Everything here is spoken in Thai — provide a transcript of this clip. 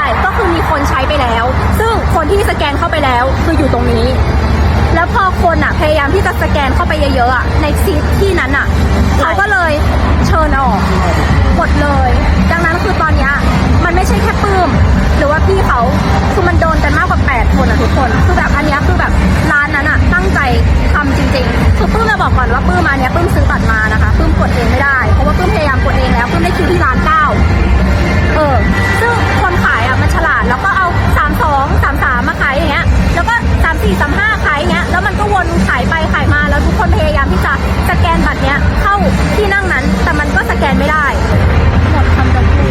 ไปแล้ว ซึ่งคนที่สแกนเข้าไปแล้วคืออยู่ตรงนี้ แล้วพอคนอะพยายามที่จะสแกนเข้าไปเยอะๆอะในซีทที่นั้นอะเขาก็เลยเชิญออกหมดเลย ดังนั้นคือตอนนี้มันไม่ใช่แค่ปื้ม หรือว่าพี่เขาคือมันโดนกันมากกว่า 8 คนอะทุกคนคือแบบอันนี้คือแบบร้านนั้นอะตั้งใจทำจริงๆคือปื้มจะบอกก่อนว่าปื้มมาเนี้ยปื้มซื้อบัตรมานะคะปื้มกดเองไม่ได้เพราะว่าปื้มพยายามกดเองแล้วปื้มได้คิวที่ร้าน ที่นั่งนั้น แต่มันก็สแกนไม่ได้หมดคำจะพู